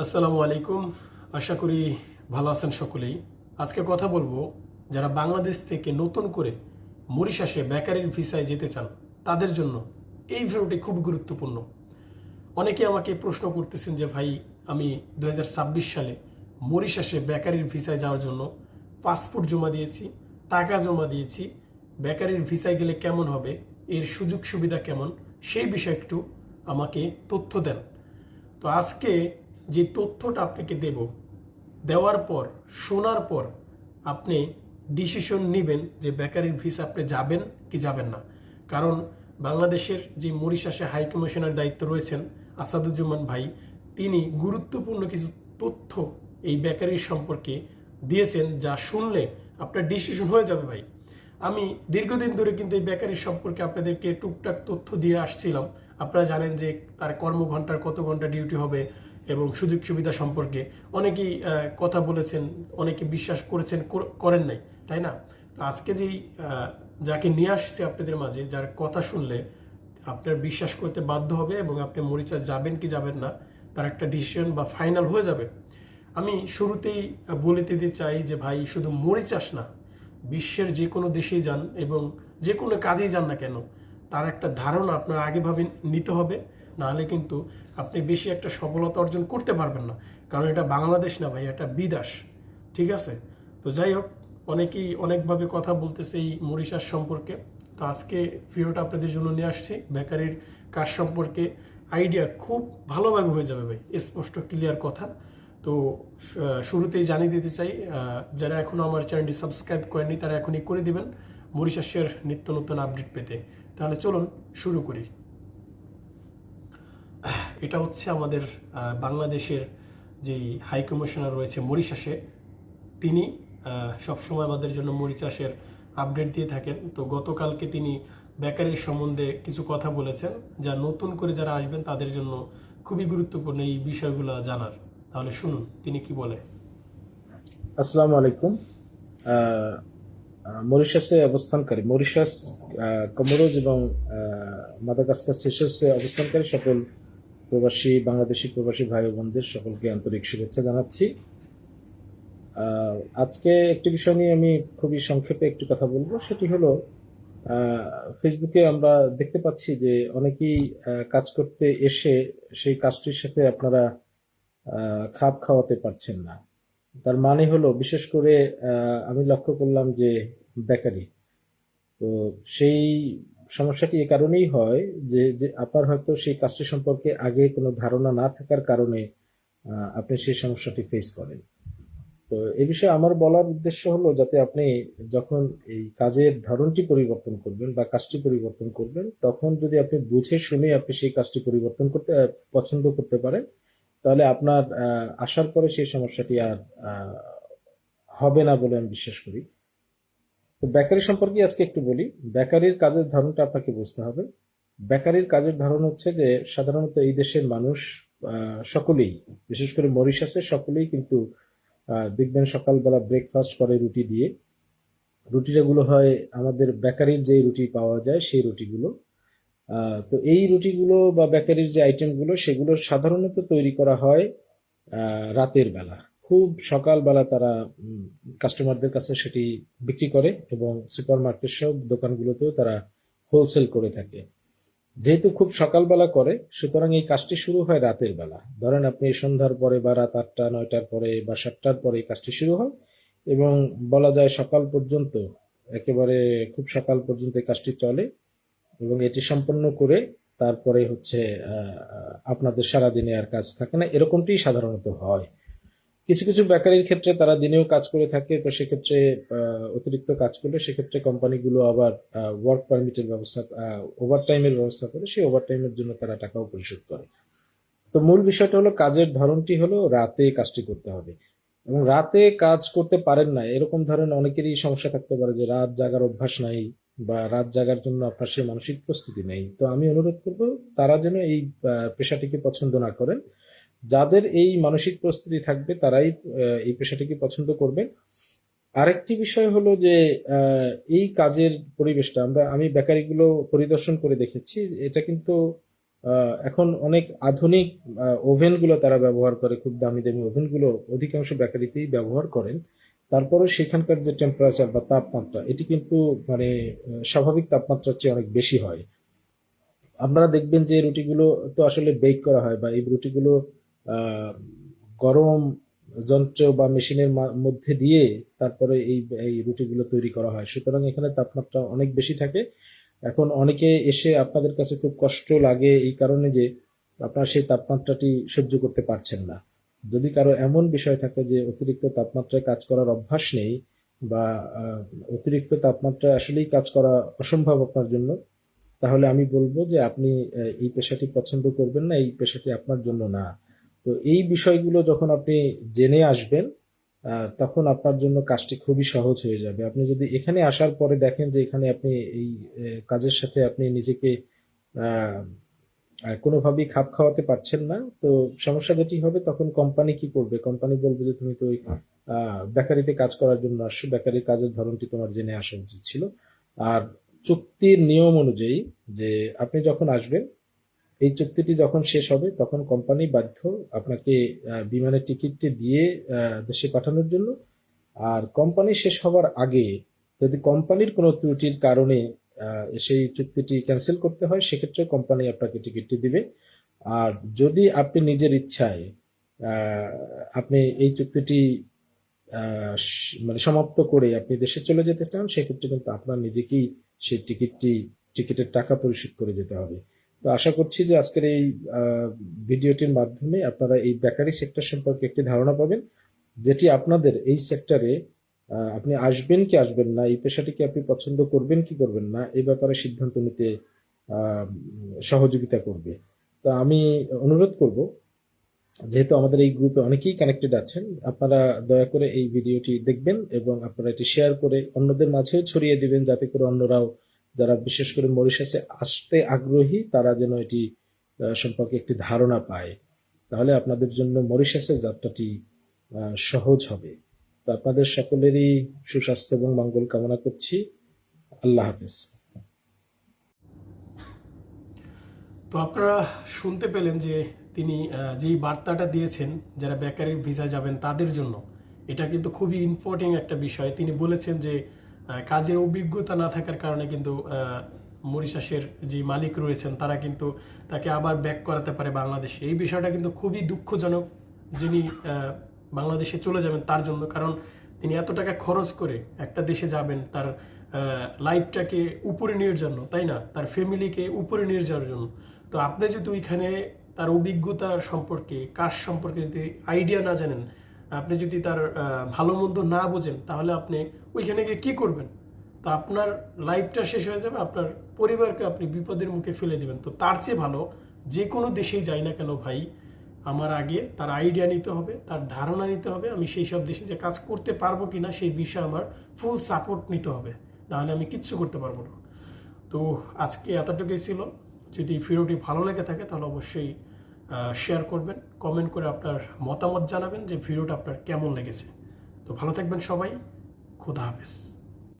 আসসালামু আলাইকুম। আশা করি ভালো আছেন সকলেই। আজকে কথা বলব, যারা বাংলাদেশ থেকে নতুন করে মরিশাসে বেকারির ভিসায় যেতে চান, তাদের জন্য এই ভিডিওটি খুব গুরুত্বপূর্ণ। অনেকে আমাকে প্রশ্ন করতেছেন যে, ভাই, আমি দু হাজার ছাব্বিশ সালে মরিশাসে বেকারির ভিসায় যাওয়ার জন্য পাসপোর্ট জমা দিয়েছি, টাকা জমা দিয়েছি, বেকারির ভিসায় গেলে কেমন হবে, এর সুযোগ সুবিধা কেমন? সেই বিষয়ে একটু আমাকে তথ্য দেন। তো আজকে যে তথ্যটা আপনাকে দেব, দেওয়ার পর, শোনার পর আপনি ডিসিশন নেবেন যে বেকারির ভিসা আপনি যাবেন কি যাবেন না। কারণ বাংলাদেশের যে মরিশাসে হাই কমিশনার দায়িত্ব রয়েছেন আসাদুজ্জামান ভাই, তিনি গুরুত্বপূর্ণ কিছু তথ্য এই বেকারির সম্পর্কে দিয়েছেন যা শুনলে আপনার ডিসিশন হয়ে যাবে ভাই। আমি দীর্ঘদিন ধরে কিন্তু এই বেকারির সম্পর্কে আপনাদেরকে টুকটাক তথ্য দিয়ে আসছিলাম। আপনারা জানেন যে তার কর্মঘন্টার কত ঘণ্টা ডিউটি হবে এবং সুযোগ সুবিধা সম্পর্কে অনেকেই কথা বলেছেন, অনেকে বিশ্বাস করেছেন করেন নাই, তাই না? আজকে যেই যাকে নিয়ে আসছে আপনাদের মাঝে, যার কথা শুনলে আপনার বিশ্বাস করতে বাধ্য হবে এবং আপনি মরিচা যাবেন কি যাবেন না, তার একটা ডিসিশন বা ফাইনাল হয়ে যাবে। আমি শুরুতেই বলে দিতে চাই যে ভাই, শুধু মরিচাস না, বিশ্বের যে কোনো দেশেই যান এবং যে কোনো কাজেই যান না কেন, তার একটা ধারণা আপনার আগেভাবে নিতে হবে। নাহলে কিন্তু আপনি বেশি একটা সফলতা অর্জন করতে পারবেন না। কারণ এটা বাংলাদেশ না ভাই, এটা বিদাস ঠিক আছে? তো যাই হোক, অনেকেই অনেকভাবে কথা বলতেছে এই মরিশাস সম্পর্কে। তো আজকে ভিডিওটা আপনাদের জন্য নিয়ে আসছি। বেকারির কাজ সম্পর্কে আইডিয়া খুব ভালোভাবে হয়ে যাবে ভাই, স্পষ্ট, ক্লিয়ার কথা। তো শুরুতেই জানিয়ে দিতে চাই যারা এখনও আমার চ্যানেলটি সাবস্ক্রাইব করেনি তারা এখনই করে দিবেন মরিশাসের নিত্য নতুন আপডেট পেতে। তাহলে চলুন শুরু করি। এটা হচ্ছে আমাদের বাংলাদেশের যেই হাই কমিশনার রয়েছে মরিশাসে, তিনি সবসময় আমাদের জন্য মরিচাষের আপডেট দিয়ে থাকেন। তো গতকালকে তিনি বেকারির সম্বন্ধে কিছু কথা বলেছেন, যা নতুন করে যারা আসবেন তাদের জন্য খুবই গুরুত্বপূর্ণ এই বিষয়গুলো জানার। তাহলে শুনুন, তিনি কি বলে? আসসালামু আলাইকুম। মরিশাসে অবস্থানকারী, মরিশাস কমরোজ এবং মাদাগাস্কার সেশাসে অবস্থানকারী সকল প্রবাসী, বাংলাদেশি প্রবাসী ভাই বোনদের সকলকে আন্তরিক শুভেচ্ছা জানাচ্ছি। আজকে একটি বিষয় নিয়ে আমি খুবই সংক্ষেপে একটি কথা বলব। সেটি হলো ফেসবুকে আমরা দেখতে পাচ্ছি যে অনেকেই কাজ করতে এসে সেই কাজটির সাথে আপনারা খাপ খাওয়াতে পারছেন না। তার মানে হলো, বিশেষ করে আমি লক্ষ্য করলাম যে বেকারি। তো সেই সমস্যাটি এ কারণেই হয় যে যে আপনার হয়তো সেই কাজটি সম্পর্কে আগে কোনো ধারণা না থাকার কারণে আপনি সেই সমস্যাটি ফেস করেন। তো এ বিষয়ে আমার বলার উদ্দেশ্য হলো যাতে আপনি যখন এই কাজের ধরনটি পরিবর্তন করবেন বা কাজটি পরিবর্তন করবেন, তখন যদি আপনি বুঝে শুনে আপনি সেই কাজটি পরিবর্তন করতে পছন্দ করতে পারেন, তাহলে আপনার আসার পরে সেই সমস্যাটি আর হবে না বলে আমি বিশ্বাস করি। তো বেকারি সম্পর্কে আজকে একটু বলি। বেকারির কাজের ধরনটা আপনাকে বুঝতে হবে। বেকারির কাজের ধরন হচ্ছে যে, সাধারণত এই দেশের মানুষ সকলেই, বিশেষ করে মরিশাসে সকলেই কিন্তু দেখবেন সকালবেলা ব্রেকফাস্ট করে রুটি দিয়ে। রুটিগুলো হয় আমাদের বেকারির যে রুটি পাওয়া যায়, সেই রুটিগুলো। তো এই রুটিগুলো বা বেকারির যে আইটেমগুলো সেগুলো সাধারণত তৈরি করা হয় রাতের বেলা। খুব সকালবেলা তারা কাস্টমারদের কাছে সেটি বিক্রি করে এবং সুপার মার্কেট সব দোকানগুলোতেও তারা হোলসেল করে থাকে। যেহেতু খুব সকালবেলা করে, সুতরাং এই কাজটি শুরু হয় রাতের বেলা। ধরেন আপনি সন্ধ্যার পরে বা রাত আটটা, নয়টার পরে বা সাতটার পরে এই কাজটি শুরু হয় এবং বলা যায় সকাল পর্যন্ত, একেবারে খুব সকাল পর্যন্ত এই কাজটি চলে এবং এটি সম্পন্ন করে তারপরে হচ্ছে আপনাদের সারাদিনে আর কাজ থাকে না। এরকমটি সাধারণত হয়। কিছু কিছু বেকারির ক্ষেত্রে তারা দিনেও কাজ করে থাকে, তো সেক্ষেত্রে অতিরিক্ত কাজ করলে সেক্ষেত্রে কোম্পানিগুলো আবার ওয়ার্ক পারমিটের ব্যবস্থা ওভার টাইমের ব্যবস্থা করে সেই ওভার টাইমের জন্য তারা টাকাও পরিশোধ করে। তো মূল বিষয়টা হলো কাজের ধরনটি হলো রাতে কাজটি করতে হবে। এবং রাতে কাজ করতে পারেন না, এরকম ধরনের অনেকেরই সমস্যা থাকতে পারে যে রাত জাগার অভ্যাস নাই বা রাত জাগার জন্য আপনার সেই মানসিক প্রস্তুতি নেই। তো আমি অনুরোধ করব তারা যেন এই পেশাটিকে পছন্দ না করেন। যাদের এই মানসিক প্রস্তুতি থাকবে, তারাই এই পেশাটিকে পছন্দ করবেন আরেকটি বিষয় হলো যে এই কাজের পরিবেশটা আমরা, আমি বেকারিগুলো পরিদর্শন করে দেখেছি, এটা কিন্তু এখন অনেক আধুনিক ওভেনগুলো তারা ব্যবহার করে, খুব দামি দামি ওভেনগুলো অধিকাংশ বেকারিতেই ব্যবহার করেন। তারপরেও সেখানকার যে টেম্পারেচার বা তাপমাত্রা, এটি কিন্তু মানে স্বাভাবিক তাপমাত্রার চেয়ে অনেক বেশি হয়। আপনারা দেখবেন যে রুটিগুলো তো আসলে বেক করা হয় বা এই রুটিগুলো গরম যন্ত্র বা মেশিনের মধ্যে দিয়ে তারপরে এই এই রুটিগুলো তৈরি করা হয়। সুতরাং এখানে তাপমাত্রা অনেক বেশি থাকে। এখন অনেকে এসে আপনাদের কাছে খুব কষ্ট লাগে এই কারণে যে আপনারা সেই তাপমাত্রাটি সহ্য করতে পারছেন না। যদি কারও এমন বিষয় থাকে যে অতিরিক্ত তাপমাত্রায় কাজ করার অভ্যাস নেই বা অতিরিক্ত তাপমাত্রায় আসলেই কাজ করা অসম্ভব আপনার জন্য, তাহলে আমি বলব যে আপনি এই পেশাটি পছন্দ করবেন না, এই পেশাটি আপনার জন্য না। তো এই বিষয়গুলো যখন আপনি জেনে আসবেন তখন আপনার জন্য কাজটি খুবই সহজ হয়ে যাবে। আপনি যদি এখানে আসার পরে দেখেন যে এখানে আপনি এই কাজের সাথে আপনি নিজেকে কোনোভাবেই খাপ খাওয়াতে পারছেন না, তো সমস্যা যেটি হবে তখন কোম্পানি কি করবে? কোম্পানি বলবে যে, তুমি তো ওই বেকারিতে কাজ করার জন্য আসছো। বেকারির কাজের ধরনটি তোমার জেনে আসা উচিত ছিল। আর চুক্তির নিয়ম অনুযায়ী যে, আপনি যখন আসবেন এই চুক্তিটি যখন শেষ হবে, তখন কোম্পানি বাধ্য আপনাকে বিমানের টিকিটটি দিয়ে দেশে পাঠানোর জন্য। আর কোম্পানি শেষ হওয়ার আগে যদি কোম্পানির কোনো ত্রুটির কারণে সেই চুক্তিটি ক্যান্সেল করতে হয়, সেক্ষেত্রে কোম্পানি আপনাকে টিকিটটি দিবে। আর যদি আপনি নিজের ইচ্ছায় আপনি এই চুক্তিটি মানে সমাপ্ত করে আপনি দেশে চলে যেতে চান, সেক্ষেত্রে কিন্তু আপনার নিজেকেই সেই টিকিটটি, টিকিটের টাকা পরিশোধ করে যেতে হবে। তো আশা করছি যে আজকের এই ভিডিওটির মাধ্যমে আপনারা এই বেকারি সেক্টর সম্পর্কে একটি ধারণা পাবেন, যেটি আপনাদের এই সেক্টরে আপনি আসবেন কি আসবেন না, এই পেশাটিকে আপনি পছন্দ করবেন কি করবেন না, এই ব্যাপারে সিদ্ধান্ত নিতে সহযোগিতা করবে। তো আমি অনুরোধ করব, যেহেতু আমাদের এই গ্রুপে অনেকেই কানেক্টেড আছেন, আপনারা দয়া করে এই ভিডিওটি দেখবেন এবং আপনারা এটি শেয়ার করে অন্যদের মাঝেও ছড়িয়ে দিবেন, যাতে করে অন্যরাও যারা বিশেষ করে মরিশাসে আসতে আগ্রহী, তারা যেন এটি সম্পর্কে একটি ধারণা পায়। তাহলে আপনাদের জন্য মরিশাসের যাত্রাটি সহজ হবে। তো আপনাদের সকলেরই সুস্বাস্থ্য এবং মঙ্গল কামনা করছি। আল্লাহ হাফেজ। তো আপনারা শুনতে পেলেন যে তিনি যেই বার্তাটা দিয়েছেন, যারা বেকারির ভিসা যাবেন তাদের জন্য, এটা কিন্তু খুবই ইম্পর্টেন্ট একটা বিষয়। তিনি বলেছেন যে কাজের অভিজ্ঞতা না থাকার কারণে কিন্তু মরিশাসের যে মালিক রয়েছেন, তারা কিন্তু তাকে আবার ব্যাক করাতে পারে বাংলাদেশে। এই বিষয়টা কিন্তু খুবই দুঃখজনক যিনি বাংলাদেশে চলে যাবেন তার জন্য। কারণ তিনি এত টাকা খরচ করে একটা দেশে যাবেন, তার লাইফটাকে উপরে নিয়ে জন্য, তাই না? তার ফ্যামিলিকে উপরে নিয়ে যাওয়ার জন্য। তো আপনি যদি ওইখানে তার অভিজ্ঞতা সম্পর্কে, কাজ সম্পর্কে যদি আইডিয়া না জানেন আপনি যদি তার ভালো মন্দ না বোঝেন, তাহলে আপনি ওইখানে গিয়ে কী করবেন? তো আপনার লাইফটা শেষ হয়ে যাবে, আপনার পরিবারকে আপনি বিপদের মুখে ফেলে দিবেন। তো তার চেয়ে ভালো, যে কোনো দেশেই যাই না কেন ভাই, আমার আগে তার আইডিয়া নিতে হবে, তার ধারণা নিতে হবে, আমি সেই সব দেশে যে কাজ করতে পারব কিনা, সেই বিষয়ে আমার ফুল সাপোর্ট নিতে হবে। নাহলে আমি কিচ্ছু করতে পারব না। তো আজকে এতটুকুই ছিল। যদি ভিডিওটি ভালো লেগে থাকে, তাহলে অবশ্যই শেয়ার করবেন কমেন্ট করে আপনার মতামত জানাবেন যে ভিডিওটা আপনার কেমন লেগেছে। তো ভালো থাকবেন সবাই, খুদা হাফেজ।